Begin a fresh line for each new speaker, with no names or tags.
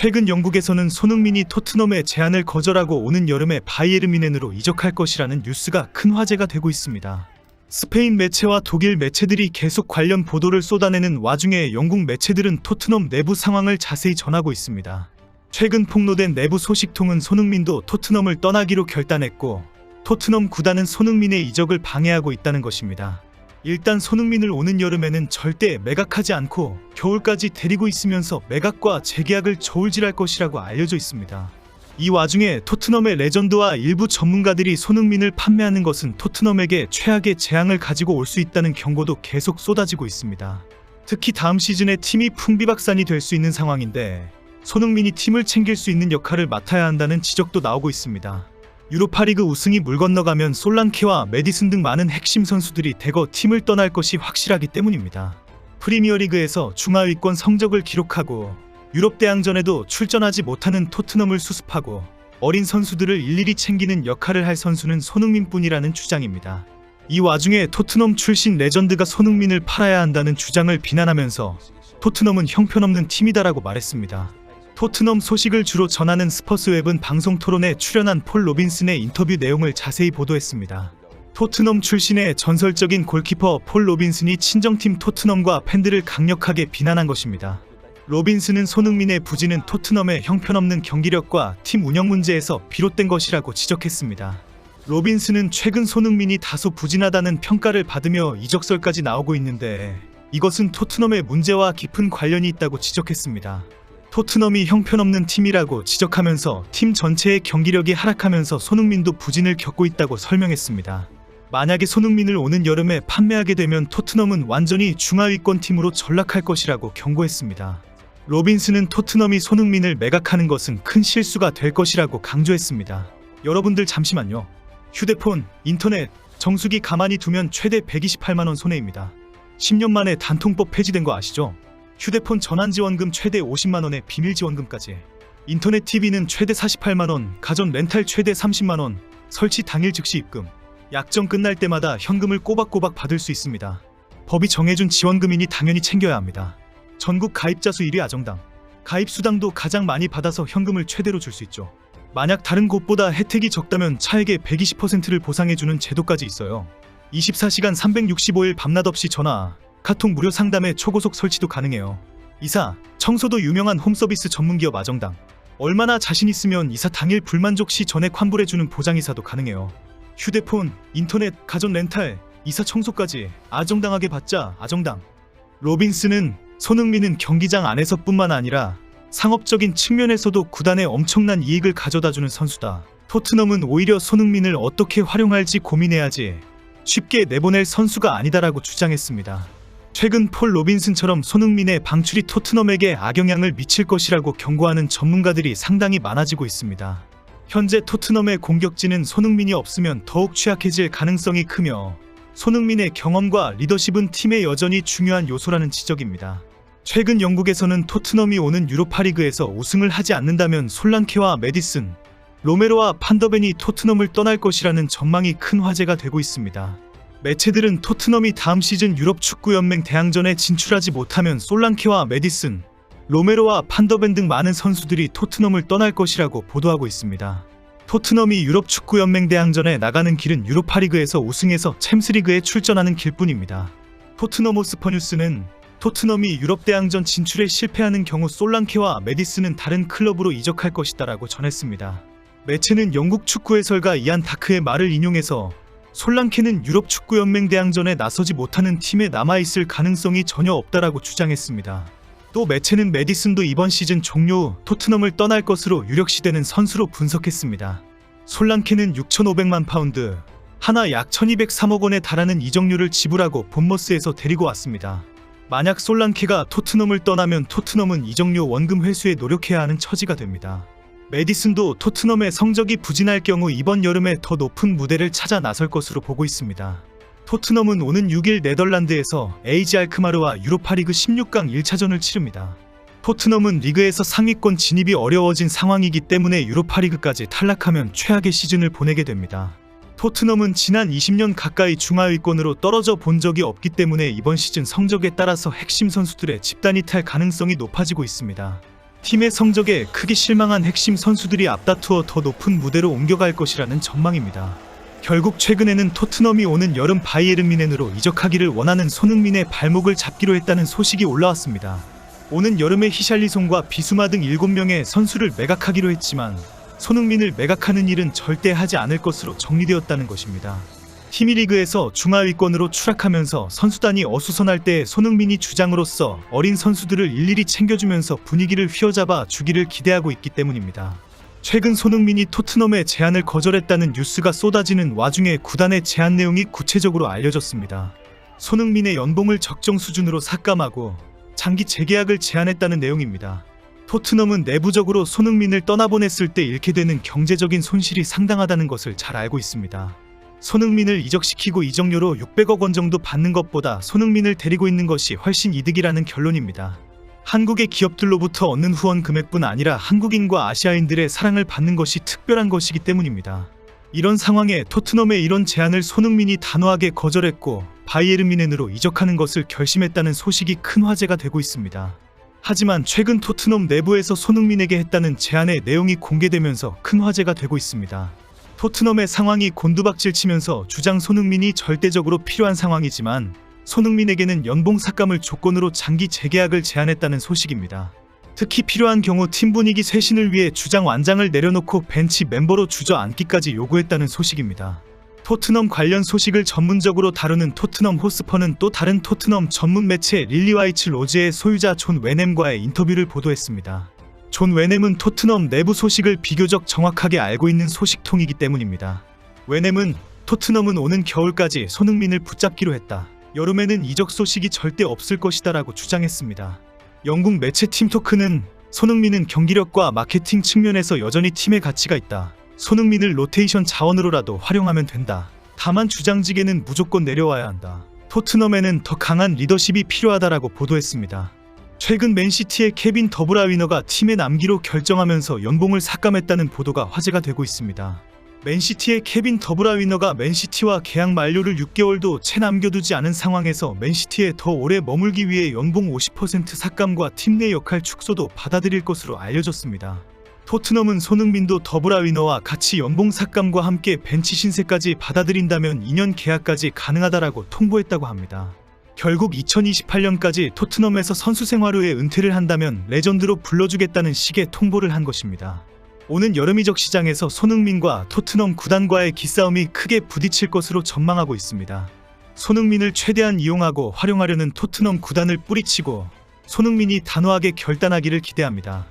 최근 영국에서는 손흥민이 토트넘의 제안을 거절하고 오는 여름에 바이에른 미넨으로 이적할 것이라는 뉴스가 큰 화제가 되고 있습니다. 스페인 매체와 독일 매체들이 계속 관련 보도를 쏟아내는 와중에 영국 매체들은 토트넘 내부 상황을 자세히 전하고 있습니다. 최근 폭로된 내부 소식통은 손흥민도 토트넘을 떠나기로 결단했고 토트넘 구단은 손흥민의 이적을 방해하고 있다는 것입니다. 일단 손흥민을 오는 여름에는 절대 매각하지 않고 겨울까지 데리고 있으면서 매각과 재계약을 저울질할 것이라고 알려져 있습니다. 이 와중에 토트넘의 레전드와 일부 전문가들이 손흥민을 판매하는 것은 토트넘에게 최악의 재앙을 가지고 올 수 있다는 경고도 계속 쏟아지고 있습니다. 특히 다음 시즌에 팀이 풍비박산이 될 수 있는 상황인데 손흥민이 팀을 챙길 수 있는 역할을 맡아야 한다는 지적도 나오고 있습니다. 유로파리그 우승이 물 건너가면 솔랑케와 메디슨 등 많은 핵심 선수들이 대거 팀을 떠날 것이 확실하기 때문입니다. 프리미어리그에서 중하위권 성적을 기록하고 유럽 대항전에도 출전하지 못하는 토트넘을 수습하고 어린 선수들을 일일이 챙기는 역할을 할 선수는 손흥민뿐이라는 주장입니다. 이 와중에 토트넘 출신 레전드가 손흥민을 팔아야 한다는 주장을 비난하면서 토트넘은 형편없는 팀이다라고 말했습니다. 토트넘 소식을 주로 전하는 스퍼스웹은 방송 토론에 출연한 폴 로빈슨의 인터뷰 내용을 자세히 보도했습니다. 토트넘 출신의 전설적인 골키퍼 폴 로빈슨이 친정팀 토트넘과 팬들을 강력하게 비난한 것입니다. 로빈슨은 손흥민의 부진은 토트넘의 형편없는 경기력과 팀 운영 문제에서 비롯된 것이라고 지적했습니다. 로빈슨은 최근 손흥민이 다소 부진하다는 평가를 받으며 이적설까지 나오고 있는데 이것은 토트넘의 문제와 깊은 관련이 있다고 지적했습니다. 토트넘이 형편없는 팀이라고 지적하면서 팀 전체의 경기력이 하락하면서 손흥민도 부진을 겪고 있다고 설명했습니다. 만약에 손흥민을 오는 여름에 판매하게 되면 토트넘은 완전히 중하위권 팀으로 전락할 것이라고 경고했습니다. 로빈스는 토트넘이 손흥민을 매각하는 것은 큰 실수가 될 것이라고 강조했습니다. 여러분들 잠시만요. 휴대폰, 인터넷, 정수기 가만히 두면 최대 128만원 손해입니다. 10년 만에 단통법 폐지된 거 아시죠? 휴대폰 전환 지원금 최대 50만 원의 비밀 지원금까지. 인터넷 TV는 최대 48만 원, 가전 렌탈 최대 30만 원, 설치 당일 즉시 입금. 약정 끝날 때마다 현금을 꼬박꼬박 받을 수 있습니다. 법이 정해준 지원금이니 당연히 챙겨야 합니다. 전국 가입자 수 1위 아정당. 가입 수당도 가장 많이 받아서 현금을 최대로 줄 수 있죠. 만약 다른 곳보다 혜택이 적다면 차액의 120%를 보상해주는 제도까지 있어요. 24시간 365일 밤낮 없이 전화, 카톡 무료 상담에 초고속 설치도 가능해요. 이사, 청소도 유명한 홈서비스 전문기업 아정당. 얼마나 자신 있으면 이사 당일 불만족 시 전액 환불해주는 보장이사도 가능해요. 휴대폰, 인터넷, 가전 렌탈, 이사 청소까지 아정당하게 받자 아정당. 로빈스는 손흥민은 경기장 안에서뿐만 아니라 상업적인 측면에서도 구단에 엄청난 이익을 가져다주는 선수다. 토트넘은 오히려 손흥민을 어떻게 활용할지 고민해야지 쉽게 내보낼 선수가 아니다라고 주장했습니다. 최근 폴 로빈슨처럼 손흥민의 방출이 토트넘에게 악영향을 미칠 것이라고 경고하는 전문가들이 상당히 많아지고 있습니다. 현재 토트넘의 공격진은 손흥민이 없으면 더욱 취약해질 가능성이 크며 손흥민의 경험과 리더십은 팀에 여전히 중요한 요소라는 지적입니다. 최근 영국에서는 토트넘이 오는 유로파리그에서 우승을 하지 않는다면 솔랑케와 메디슨, 로메로와 판더벤이 토트넘을 떠날 것이라는 전망이 큰 화제가 되고 있습니다. 매체들은 토트넘이 다음 시즌 유럽 축구 연맹 대항전에 진출하지 못하면 솔랑케와 메디슨, 로메로와 판더벤 등 많은 선수들이 토트넘을 떠날 것이라고 보도하고 있습니다. 토트넘이 유럽 축구 연맹 대항전에 나가는 길은 유로파리그에서 우승해서 챔스리그에 출전하는 길뿐입니다. 토트넘 호스퍼 뉴스는 토트넘이 유럽 대항전 진출에 실패하는 경우 솔랑케와 메디슨은 다른 클럽으로 이적할 것이다라고 전했습니다. 매체는 영국 축구 해설가 이안 다크의 말을 인용해서 솔랑케는 유럽 축구 연맹 대항전에 나서지 못하는 팀에 남아있을 가능성이 전혀 없다라고 주장했습니다. 또 매체는 메디슨도 이번 시즌 종료 후 토트넘을 떠날 것으로 유력시되는 선수로 분석했습니다. 솔랑케는 6,500만 파운드, 하나 약 1,203억 원에 달하는 이적료를 지불하고 본머스에서 데리고 왔습니다. 만약 솔랑케가 토트넘을 떠나면 토트넘은 이적료 원금 회수에 노력해야 하는 처지가 됩니다. 메디슨도 토트넘의 성적이 부진할 경우 이번 여름에 더 높은 무대를 찾아 나설 것으로 보고 있습니다. 토트넘은 오는 6일 네덜란드에서 에이지 알크마르와 유로파리그 16강 1차전을 치릅니다. 토트넘은 리그에서 상위권 진입이 어려워진 상황이기 때문에 유로파리그까지 탈락하면 최악의 시즌을 보내게 됩니다. 토트넘은 지난 20년 가까이 중하위권으로 떨어져 본 적이 없기 때문에 이번 시즌 성적에 따라서 핵심 선수들의 집단 이 탈 가능성이 높아지고 있습니다. 팀의 성적에 크게 실망한 핵심 선수들이 앞다투어 더 높은 무대로 옮겨갈 것이라는 전망입니다. 결국 최근에는 토트넘이 오는 여름 바이에른 미넨으로 이적하기를 원하는 손흥민의 발목을 잡기로 했다는 소식이 올라왔습니다. 오는 여름에 히샬리송과 비수마 등 7명의 선수를 매각하기로 했지만 손흥민을 매각하는 일은 절대 하지 않을 것으로 정리되었다는 것입니다. 티미리그에서 중하위권으로 추락하면서 선수단이 어수선할 때 손흥민이 주장으로서 어린 선수들을 일일이 챙겨주면서 분위기를 휘어잡아 주기를 기대하고 있기 때문입니다. 최근 손흥민이 토트넘의 제안을 거절했다는 뉴스가 쏟아지는 와중에 구단의 제안 내용이 구체적으로 알려졌습니다. 손흥민의 연봉을 적정 수준으로 삭감하고 장기 재계약을 제안했다는 내용입니다. 토트넘은 내부적으로 손흥민을 떠나보냈을 때 잃게 되는 경제적인 손실이 상당하다는 것을 잘 알고 있습니다. 손흥민을 이적시키고 이적료로 600억 원 정도 받는 것보다 손흥민을 데리고 있는 것이 훨씬 이득이라는 결론입니다. 한국의 기업들로부터 얻는 후원 금액뿐 아니라 한국인과 아시아인들의 사랑을 받는 것이 특별한 것이기 때문입니다. 이런 상황에 토트넘의 이런 제안을 손흥민이 단호하게 거절했고 바이에른 미넨으로 이적하는 것을 결심했다는 소식이 큰 화제가 되고 있습니다. 하지만 최근 토트넘 내부에서 손흥민에게 했다는 제안의 내용이 공개되면서 큰 화제가 되고 있습니다. 토트넘의 상황이 곤두박질 치면서 주장 손흥민이 절대적으로 필요한 상황이지만 손흥민에게는 연봉 삭감을 조건으로 장기 재계약을 제안했다는 소식입니다. 특히 필요한 경우 팀 분위기 쇄신을 위해 주장 완장을 내려놓고 벤치 멤버로 주저앉기까지 요구했다는 소식입니다. 토트넘 관련 소식을 전문적으로 다루는 토트넘 호스퍼는 또 다른 토트넘 전문 매체 릴리와이츠 로즈의 소유자 존 웨넴과의 인터뷰를 보도했습니다. 존 웨넴은 토트넘 내부 소식을 비교적 정확하게 알고 있는 소식통이기 때문입니다. 웨넴은 토트넘은 오는 겨울까지 손흥민을 붙잡기로 했다. 여름에는 이적 소식이 절대 없을 것이다 라고 주장했습니다. 영국 매체 팀토크는 손흥민은 경기력과 마케팅 측면에서 여전히 팀의 가치가 있다. 손흥민을 로테이션 자원으로라도 활용하면 된다. 다만 주장직에는 무조건 내려와야 한다. 토트넘에는 더 강한 리더십이 필요하다라고 보도했습니다. 최근 맨시티의 케빈 더브라위너가 팀에 남기로 결정하면서 연봉을 삭감했다는 보도가 화제가 되고 있습니다. 맨시티의 케빈 더브라위너가 맨시티와 계약 만료를 6개월도 채 남겨두지 않은 상황에서 맨시티에 더 오래 머물기 위해 연봉 50% 삭감과 팀 내 역할 축소도 받아들일 것으로 알려졌습니다. 토트넘은 손흥민도 더브라위너와 같이 연봉 삭감과 함께 벤치 신세까지 받아들인다면 2년 계약까지 가능하다라고 통보했다고 합니다. 결국 2028년까지 토트넘에서 선수 생활 후에 은퇴를 한다면 레전드로 불러주겠다는 식의 통보를 한 것입니다. 오는 여름 이적 시장에서 손흥민과 토트넘 구단과의 기싸움이 크게 부딪힐 것으로 전망하고 있습니다. 손흥민을 최대한 이용하고 활용하려는 토트넘 구단을 뿌리치고 손흥민이 단호하게 결단하기를 기대합니다.